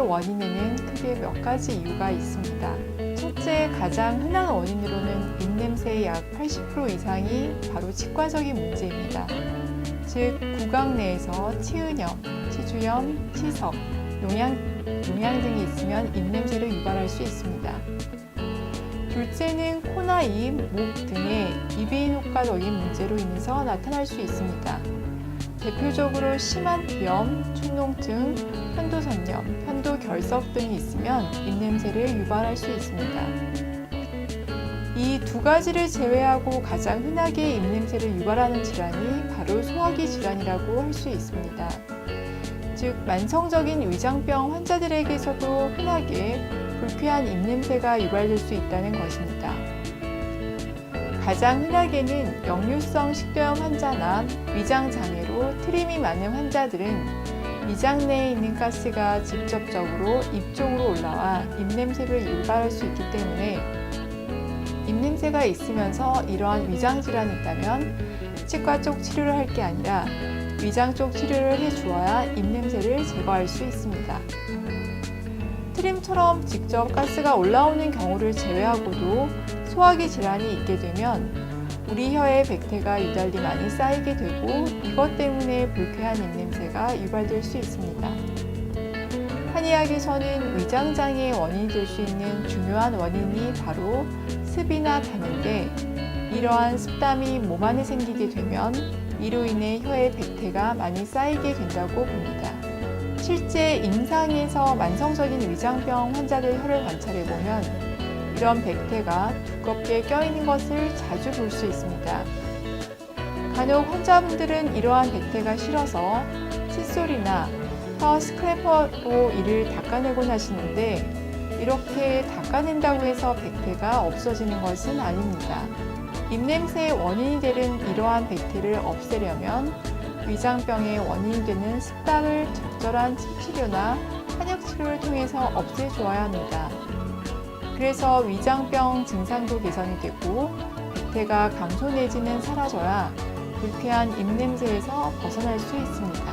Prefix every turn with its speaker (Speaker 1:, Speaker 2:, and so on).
Speaker 1: 원인에는 크게 몇 가지 이유가 있습니다. 첫째, 가장 흔한 원인으로는 입냄새의 약 80% 이상이 바로 치과적인 문제입니다. 즉, 구강 내에서 치은염, 치주염, 치석, 용양, 용양 등이 있으면 입냄새를 유발할 수 있습니다. 둘째는 코나 입, 목 등의 이비인 효과적인 문제로 인해서 나타날 수 있습니다. 대표적으로 심한 비염, 축농증, 편도선염, 편도결석 등이 있으면 입냄새를 유발할 수 있습니다. 이 두 가지를 제외하고 가장 흔하게 입냄새를 유발하는 질환이 바로 소화기 질환이라고 할 수 있습니다. 즉, 만성적인 위장병 환자들에게서도 흔하게 불쾌한 입냄새가 유발될 수 있다는 것입니다. 가장 흔하게는 역류성 식도염 환자나 위장 장애로 트림이 많은 환자들은 위장 내에 있는 가스가 직접적으로 입 쪽으로 올라와 입냄새를 유발할 수 있기 때문에 입냄새가 있으면서 이러한 위장 질환이 있다면 치과 쪽 치료를 할 게 아니라 위장 쪽 치료를 해 주어야 입냄새를 제거할 수 있습니다. 트림처럼 직접 가스가 올라오는 경우를 제외하고도 소화기 질환이 있게 되면 우리 혀에 백태가 유달리 많이 쌓이게 되고 이것 때문에 불쾌한 입냄새가 유발될 수 있습니다. 한의학에서는 위장장애의 원인이 될 수 있는 중요한 원인이 바로 습이나 담인데 이러한 습담이 몸 안에 생기게 되면 이로 인해 혀에 백태가 많이 쌓이게 된다고 봅니다. 실제 임상에서 만성적인 위장병 환자들 혀를 관찰해 보면 이런 백태가 두껍게 껴있는 것을 자주 볼 수 있습니다. 간혹 환자분들은 이러한 백태가 싫어서 칫솔이나 혀 스크래퍼로 이를 닦아내곤 하시는데 이렇게 닦아낸다고 해서 백태가 없어지는 것은 아닙니다. 입냄새의 원인이 되는 이러한 백태를 없애려면 위장병의 원인이 되는 습담을 적절한 침치료나 한약 치료를 통해서 없애줘야 합니다. 그래서 위장병 증상도 개선이 되고 백태가 감소 내지는 사라져야 불쾌한 입냄새에서 벗어날 수 있습니다.